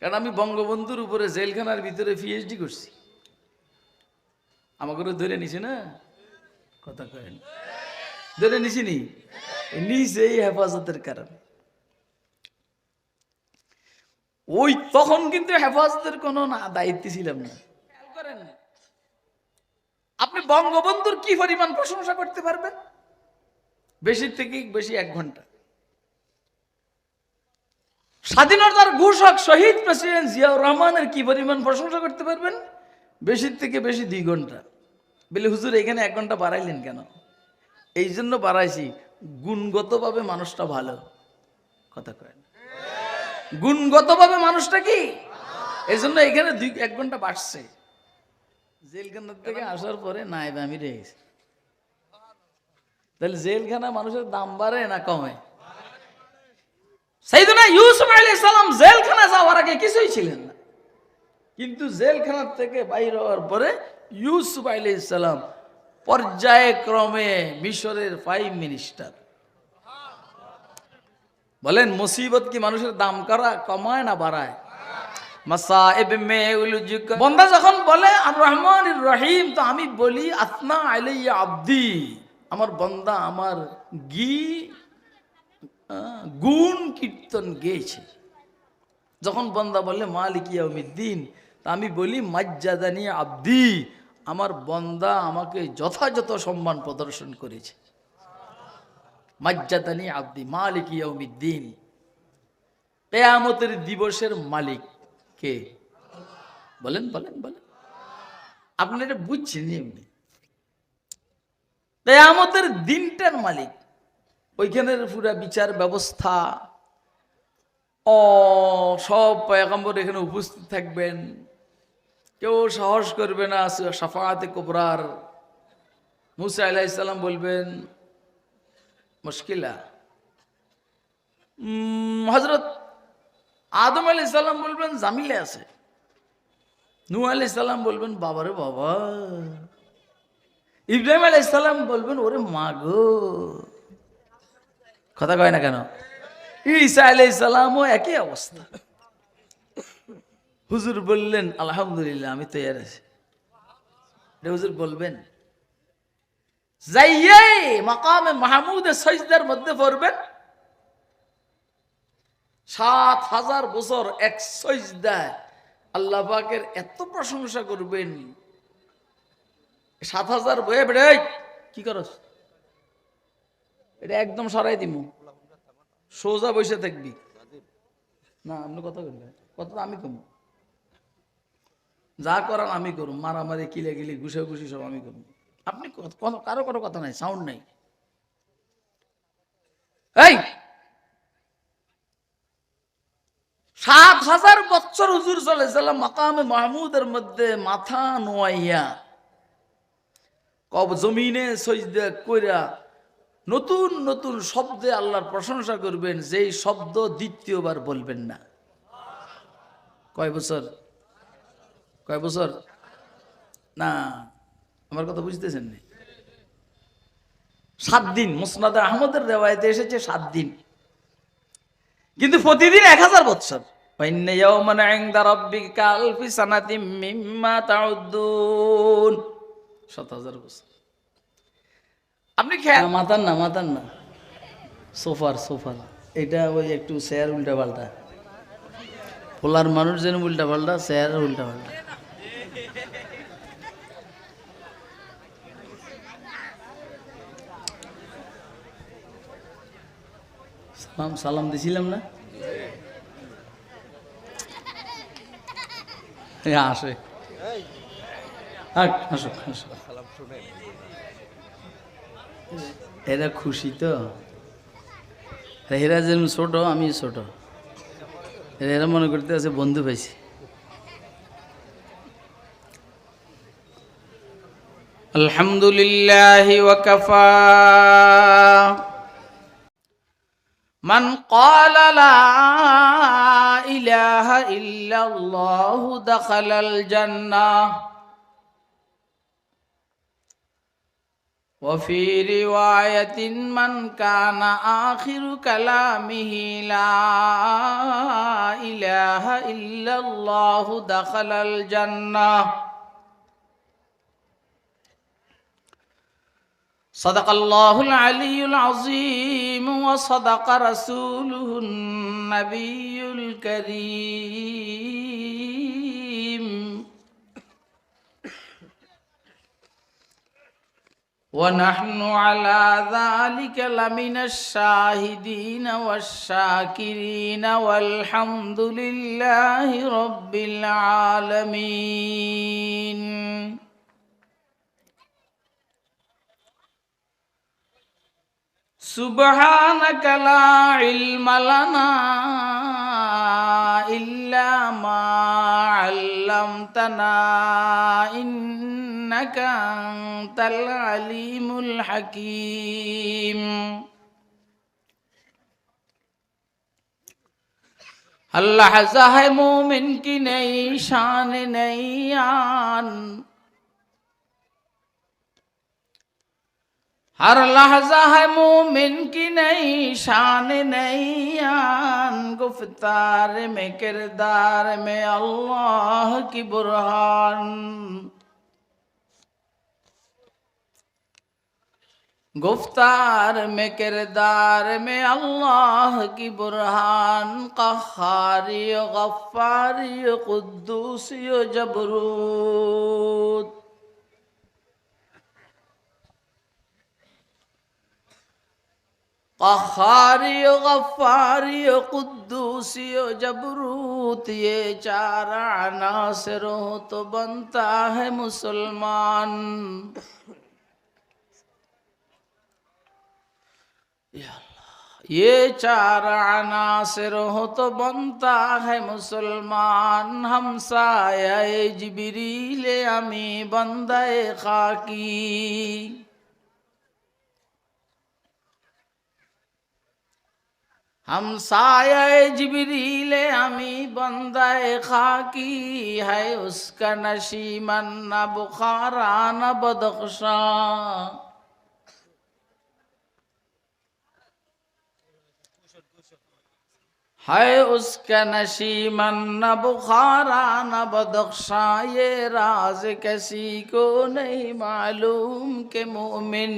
কারণ আমি বঙ্গবন্ধুর উপরে জেলখানার ভিতরে পিএইচডি করছি। আমাকে ধরে নিছে না? কথা কয়েন ধরে নিছি নি? নিছে এই হেফাজতের কারণে। ওই তখন কিন্তু হেফাজতের কোনো না দায়িত্ব ছিলাম না। করেন আপনি বঙ্গবন্ধুর কি পরিমাণ প্রশংসা করতে পারবেন? বেশি থেকে বেশি এক ঘণ্টা। স্বাধীনতার ঘোষক শহীদ প্রেসিডেন্ট জিয়াউর রহমানের কি পরিমাণ প্রশংসা করতে পারবেন? বেশির থেকে বেশি দুই ঘণ্টা। বলে, হুজুর, এখানে এক ঘণ্টা বাড়াইলেন কেন? এই জন্য বাড়াইছি, গুণগতভাবে মানুষটা ভালো। কথা কয় না। গুণগতভাবে মানুষটা কি? এই জন্য এখানে দুই, এক ঘণ্টা বাড়ছে। জেলখানা থেকে আসার পরে না এবার আমি রেখেছি তাহলে জেলখানা মানুষের দাম বাড়ে না কমে? সেইদিনা ইউসুফ আলী সালাম জেলখানা যাওয়ার আগে কিছুই ছিলেন না। কিন্তু জেলখানার থেকে বাইর হওয়ার পরে ইউসুফ আলী সালাম পর্যায়ক্রমে মিশরের ফাইভ মিনিস্টার। বলেন, মুসিবত কি মানুষের দাম করা, কমায় না বাড়ায়? বন্দা যখন বলে, আর রহমান রহিম তো আমি বলি আসনা আলাইয়া আব্দি আমার বন্দা আমার গি গুণ কীর্তন গেয়েছে। যখন বন্দা বললে, মালিক তা আমি বলি, মাজ্জাদানি আব্দি আমার বন্দা আমাকে যথাযথ সম্মান প্রদর্শন করেছে। মাজ্জাদানি আব্দি মালিক ইয়াউমিদ্দিন কেয়ামতের দিবসের মালিক কে? বলেন বলেন বলেন। আপনি এটা বুঝছেন এমনি। কেয়ামতের দিনটার মালিক ওইখানের পুরা বিচার ব্যবস্থা। ও সব পয়গম্বর এখানে উপস্থিত থাকবেন। কেউ সাহস করবে না সাফাতে কোবরার। মুসা আলাইসাল্লাম বলবেন, মুশকিলা। হজরত আদম আলি সাল্লাম বলবেন, জামিলে আছে। নু আলি সাল্লাম বলবেন বাবারে বাবা। ইব্রাহিম আলাই সাল্লাম বলবেন, ওরে মা গো। কথা কয় না কেন? ঈসা আলাই সালামও একই অবস্থা। হুজুর বললেন, আলহামদুলিল্লাহ, আমি তৈরি আছি। হুজুর বলবেন? যাইয়ে মাকামে মাহমুদের সজদার মধ্যে পড়বেন। সাত হাজার বছর এক সজদায় আল্লাহ পাকের এত প্রশংসা করবেন। সাত হাজার বয়ে বেড়ে কি করস? এটা একদম সরাই দিমু সোজা বসে থাকবি। না, আপনি কথা বলবেন কথা আমি কমু। যা করার আমি করুম। মারামারি কিলে কিলি ঘুষে ঘুষি সব আমি করুম। আপনি ক- কোনো- কারও কথা নাই সাউন্ড নাই। এই! সাত হাজার বছর হুজুর সাল্লাম মাকামে মাহমুদের মধ্যে মাথা নোয়াইয়া কব জমিনে সজদা কইরা নতুন নতুন শব্দে আল্লাহর প্রশংসা করবেন, যেই শব্দ দ্বিতীয়বার বলবেন না। কয় বছর? কয় বছর? না, আমার কথা বুঝতেছেন না? সাত দিন, মুসনাদ আহমদের রেওয়ায়তে এসেছে সাত দিন। কিন্তু প্রতিদিন এক হাজার বৎসর। শত হাজার বছর আপনি খেয়াল মাতান না মাতান না। সোফার সোফার। এটা ওই একটু চেয়ার উল্টা পাল্টা পোলার মানুষ যেন উল্টা পাল্টা চেয়ার উল্টা পাল্টা সালাম সালাম দিছিলাম না? আসে। আসো হাসো এরা খুশি তো আর এরা যেমন ছোট আমি ছোট এরা- এরা মনে করতে আছে বন্ধু পাইছি আলহামদুলিল্লাহ ওয়াকাফা من قال لا إله إلا الله دخل الجنة وفي رواية من كان آخر كلامه لا إله إلا الله دخل الجنة صدق الله العلي العظيم وصدق رسوله النبي الكريم ونحن على ذلك لمن الشاهدين والشاكرين والحمد لله رب العالمين. سبحانك لا علم لنا إلا ما علمتنا إنك أنت العليم الحكيم اللہ ذاہ مومن کی نئی شان نئی آن ہر لحظہ ہے مومن کی نئی شان، نئی آن۔ گفتار میں، کردار میں اللہ کی برہان۔ گفتار میں، کردار میں اللہ کی برہان۔ قخاری غفاری، قدوسی جبروت۔ قهاری و غفاری و قدوسی و جبروت یہ چار عناصر ہو تو بنتا ہے مسلمان یہ چار عناصر ہو تو بنتا ہے مسلمان ہم سایہ جبریل امی بندے خاکی ہمسایہ جبریل امی بندہ خاکی ہے اس کا نشیمن نہ بخارا نہ بدخشاں ہے اس کا نشیمن نہ بخارا نہ بدخشاں یہ راز کسی کو نہیں معلوم کہ مومن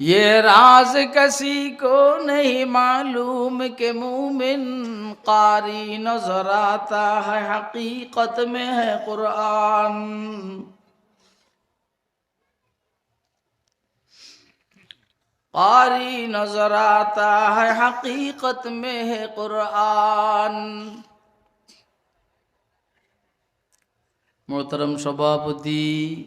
یہ راز کسی کو نہیں معلوم کہ مومن قاری نظر آتا ہے، حقیقت میں ہے قرآن۔ قاری نظر آتا ہے، حقیقت میں ہے قرآن۔ محترم سبھاپتی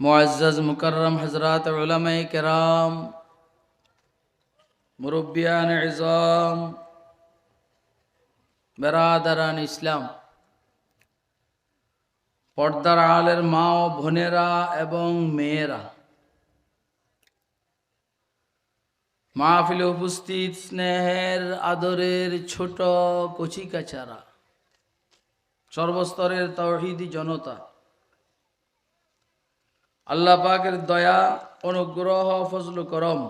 معزز مکرم حضرات علماء کرام مربیان عظام বেরাদারান ইসলাম, পর্দার আলের মা ও বোনেরা এবং মেয়েরা। মাহফিলে উপস্থিত স্নেহের আদরের ছোট কচিকাচারা সর্বস্তরের তহিদি জনতা আল্লাহ পাকের দয়া, অনুগ্রহ, ফজল করম।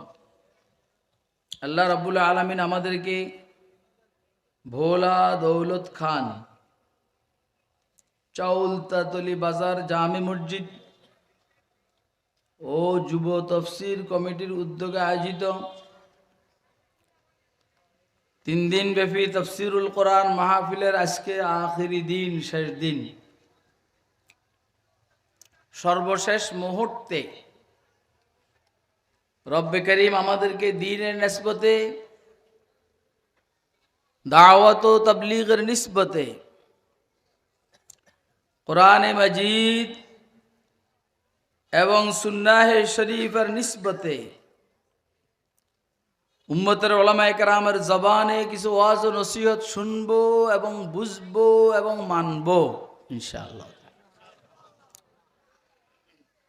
আল্লাহ রাবুল আলমিন আমাদেরকে ভোলা দৌলত খান চাউল তাতলি বাজার, জামে মসজিদ ও যুব তফসির কমিটির উদ্যোগে আয়োজিত তিন দিন ব্যাপী তফসিরুল কোরআন মাহফিলের আজকে আখিরি দিন, শেষ দিন। সর্বশেষ মুহূর্তে রব্বে করিম আমাদেরকে দিনের নিসবতে, দাওয়াত ও তবলিগের নিসবতে কোরআনে মজিদ এবং সুন্নাহে শরীফের নিসবতে উম্মতের ওলামায় কেরামের জবানে কিছু ওয়াজ ও নসিহত শুনব এবং বুঝব এবং মানবো, ইনশাআল্লাহ।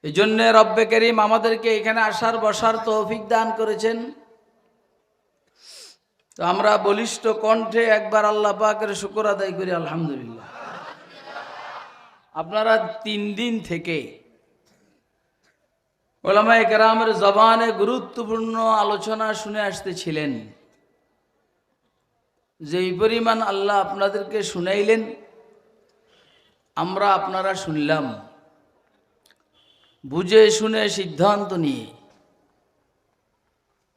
এই জন্যে রব্বে করিম আমাদেরকে এখানে আসার, বসার তৌফিক দান করেছেন। তো আমরা বলিষ্ঠ কণ্ঠে একবার আল্লাহ পাকের শুকর আদায় করি, আলহামদুলিল্লাহ। আপনারা তিন দিন থেকে ওলামায়ে কেরামের জবানে গুরুত্বপূর্ণ আলোচনা শুনে আসতেছিলেন। যেই পরিমাণ আল্লাহ আপনাদেরকে শুনাইলেন, আমরা আপনারা শুনলাম। বুঝে শুনে সিদ্ধান্ত নিয়ে।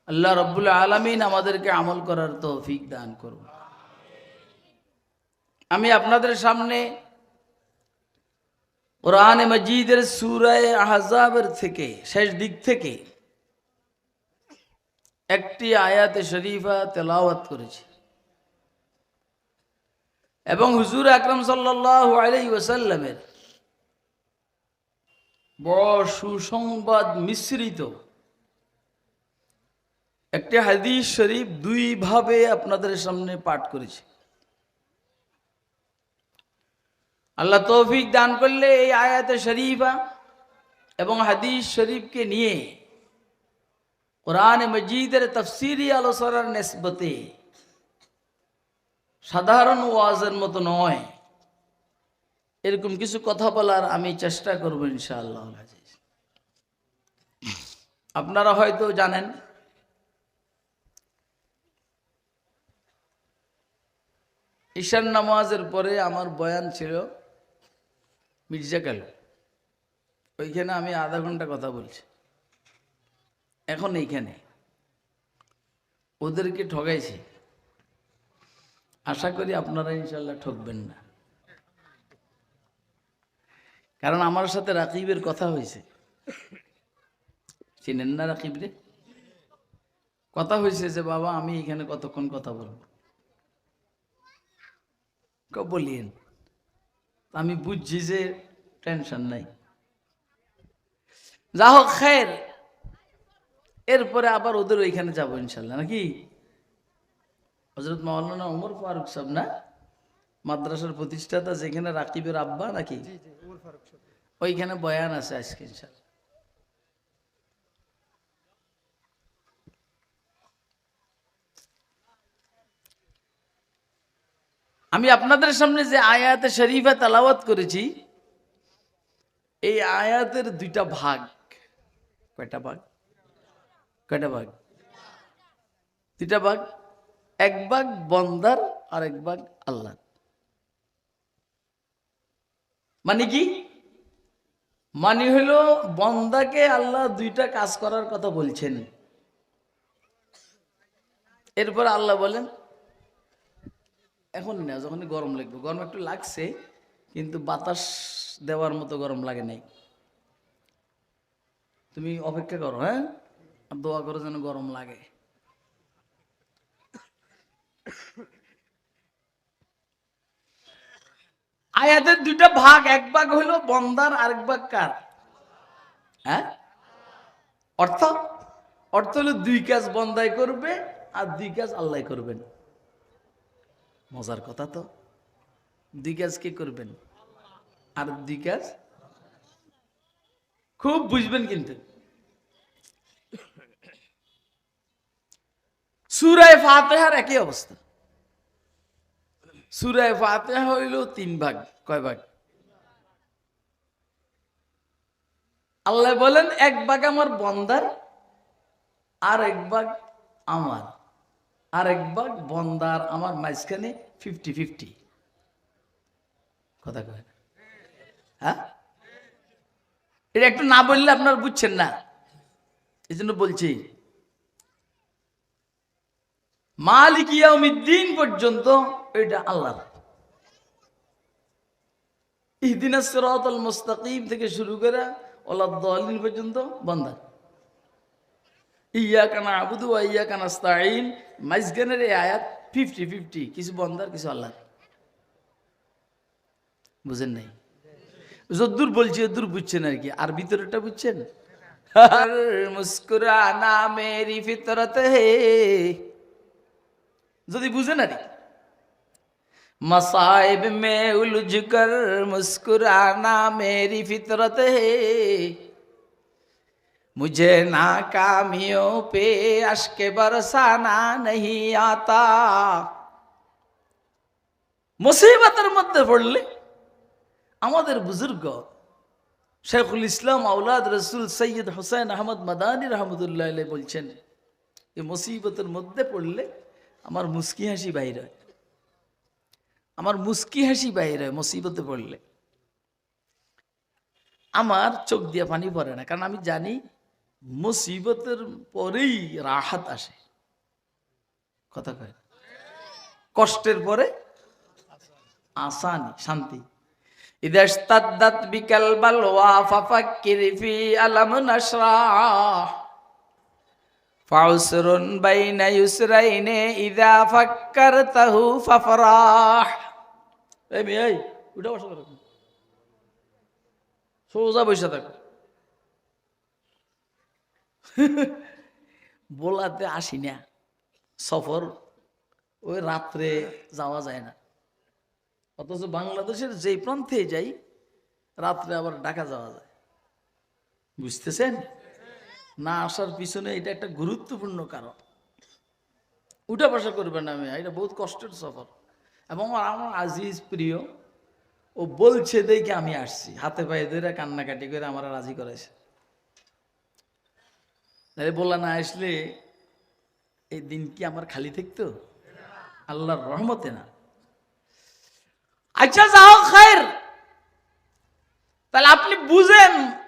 আল্লাহ রব্বুল আলমিন আমাদেরকে আমল করার তৌফিক দান করুন। আমি আপনাদের সামনে কোরআনে মজিদের সুরায় আহজাবের থেকে, শেষ দিক থেকে একটি আয়াতে শরীফা তেলাওয়াত করেছি। এবং হুজুর আকরম সাল্লাহ আলাই ওসাল্লামের বড় সুসংবাদ মিশ্রিত। একটি হাদিস শরীফ দুই ভাবে আপনাদের সামনে পাঠ করেছি। আল্লাহ তৌফিক দান করলে এই আয়াতে শরীফা এবং হাদিস শরীফকে নিয়ে কোরআন মজিদের তফসিরি আলোচনার নেসবতে সাধারণ ওয়াজের মতো নয়। এরকম কিছু কথা বলার আমি চেষ্টা করব ইনশাআল্লাহ। আপনারা হয়তো জানেন, ঈশান নামাজের পরে আমার বয়ান ছিল, মির্জা কাল ওইখানে আমি আধা ঘণ্টা কথা বলছি। এখন এইখানে। ওদেরকে ঠগাইছি। আশা করি আপনারা ইনশাল্লাহ ঠকবেন না। কারণ আমার সাথে রাকিবের কথা হয়েছে। চিনেন না রাকিব রে? কথা হয়েছে যে, বাবা, আমি এখানে কতক্ষণ কথা বলব? বলিয়েন। আমি বুঝছি যে টেনশন নাই। যা হোক খের এরপরে আবার ওদের ওইখানে যাব ইনশাল্লাহ, নাকি? হজরত মৌলানা ওমর ফারুক সাহেব না? মাদ্রাসার প্রতিষ্ঠাতা যেখানে রাকিবের আব্বা, নাকি? ওইখানে বয়ান আছে আজকে ইনশাল্লাহ আমি আপনাদের সামনে যে আয়াতে শরীফা তালাওয়াত করেছি, এই আয়াতের দুইটা ভাগ। কয়টা ভাগ? কয়টা ভাগ? দুইটা ভাগ, এক ভাগ বন্দার আর এক ভাগ আল্লাহ মানে কি? মানে হলো বন্দাকে আল্লাহ দুইটা কাজ করার কথা বলছেন। এরপর আল্লাহ বলেন, এখন না যখন গরম লাগবে। গরম একটু লাগছে, কিন্তু বাতাস দেওয়ার মতো গরম লাগে নাই। তুমি অপেক্ষা করো হ্যাঁ? দোয়া করো যেন গরম লাগে। আয়াতের দুইটা ভাগ, এক ভাগ হইল বন্দার, আরেক ভাগ কার? হ্যাঁ? অর্থ? অর্থ হলো দুই কাজ বন্দাই করবে আর দুই কাজ আল্লাহ করবেন। মজার কথা তো। দুই কাজ কে করবেন? আর দুই কাজ? খুব বুঝবেন কিন্তু। সুরায় ফাতেহার একই অবস্থা। সুরায় ফাতেহা হইল তিন ভাগ, কয় ভাগ? আল্লাহ বলেন, এক ভাগ আমার বন্দার আর এক ভাগ আমার। আর এক ভাগ বন্দার, আমার মাঝখানে ফিফটি ফিফটি কথা কয়। হ্যাঁ? এটা একটু না বললে আপনার বুঝছেন না। এই জন্য বলছি, মালিক ইয়াউমিদ্দিন পর্যন্ত এটা আল্লাহ। ইহদিন সিরাতাল মুস্তাকিম থেকে শুরু করে ওলাদ্দালিন পর্যন্ত ইয়া কানা আবুদু ইয়া কানা মাইজগানের এই আয়াত ফিফটি ফিফটি কিছু বন্দার কিছু বুঝেন নাই? যদ্দূর বলছি, যদ্দূর বুঝছেন আর কি? আর ভিতরেটা বুঝছেন? মুস্কুরানা মেরি ফিতরত। হে যদি বুঝেন আর কি? मसाइब में उलझ कर मुस्कुराना मेरी फितरत है मुझे नाकामियों पे अश्क बरसाना नहीं आता মুসিবতের মধ্যে পড়লে আমাদের বুজুর্গ শেখুল ইসলাম আউলাদ রসুল সৈয়দ হোসেন আহমদ মাদানী রহমতুল্লাহ আলাই বলছেন এই মুসিবতের মধ্যে পড়লে আমার মুস্কি হাসি বাইর হয় আমার মুস্কি হাসি বাহির হয়, মুসিবতে পড়লে। আমার চোখ দিয়ে পানি পড়ে না, কারণ আমি জানি মুসিবতের পরেই রাহাত আসে। কথা কয় কষ্টের পরে আসানি, শান্তি। ইদাস্তাদ্দাত বিকাল বালওয়া ফাফাক্কির ফি আলাম নাশরাহ ফাউসরুন বাইনা ইউসরাইনে ইদা ফাক্কার তাহু ফাফরাহ। এই মেয়ে উঠে বসা থাকো সোজা বসে থাকো। বোলাতে আসি না। সফর, ওই রাত্রে যাওয়া যায় না। অথচ বাংলাদেশের যেই প্রান্তে যাই, রাত্রে আবার ঢাকা যাওয়া যায়। বুঝতেছেন? না আসার পিছনে এটা একটা গুরুত্বপূর্ণ কারণ। উঠা বসা করবেন আমি এটা বহুত কষ্টের সফর। এবং আমার আজিজ প্রিয়, ও বলছে, দেখে আমি আসছি। হাতে পায়ে ধরে কান্নাকাটি করে আমার রাজি করেছে তাহলে বললা, না আসলে এই দিন কি আমার খালি থাকতো? আল্লাহর রহমতে না। আচ্ছা যাও খায়ের। তাহলে আপনি বুঝেন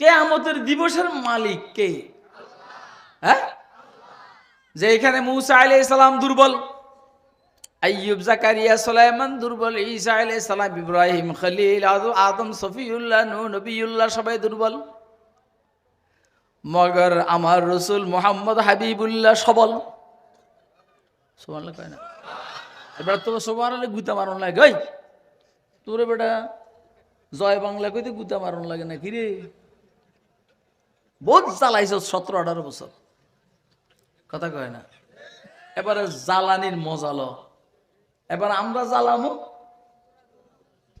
কে আমতের দিবসের মালিক কে? হ্যাঁ? যে এখানে মুসা আলাই সালাম দুর্বল। আইয়ুব জাকারিয়া সুলাইমান দুর্বল। ঈসা আলাই সালাম ইব্রাহিম খলিল আদম সফিউল্লাহ নূ নবিউল্লাহ সবাই দুর্বল। মগর আমার রসুল মোহাম্মদ হাবিবুল্লাহ সবল। সবল কয় না। এবার তো হলে গুতা মারণ লাগে, ওই। তোরে বেটা জয় বাংলা কইতে গুতা মারণ লাগে না কিরে বহুত জ্বালাইছ সতেরো, আঠারো বছর। কথা কয় না? এবারে জ্বালানির মজাল এবার আমরা জ্বালামো।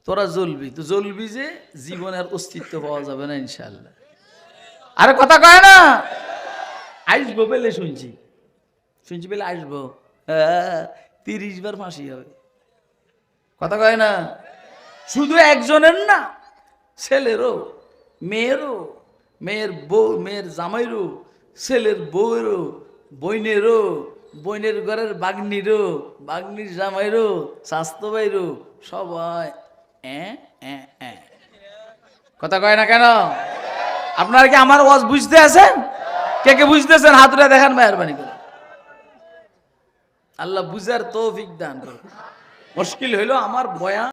তোরা জ্বলবি। তো জ্বলবি যে জীবনের অস্তিত্ব পাওয়া যাবে না ইনশাল্লাহ আরে কথা কয় না? আসব পেলে শুনছি। শুনছি পেলে আসব। তিরিশ বার ফাঁসি হবে। কথা কয় না? শুধু একজনের না, ছেলেরও, মেয়েরও। মেয়ের বউ, মেয়ের জামাইরও, ছেলের বউয়েরও, বইনেরও, বইনের ঘরের বাগনিরও, বাগনির জামাইরও, স্বাস্থ্য বাইরও সবাই কথা কয় না কেন? আপনারা কি আমার ওয়াজ বুঝতে আছেন? কে কে বুঝতেছেন হাতুরা দেখান মেহরবানি করে। আল্লাহ বুঝার তৌফিক দান মুশকিল হইল আমার বয়ান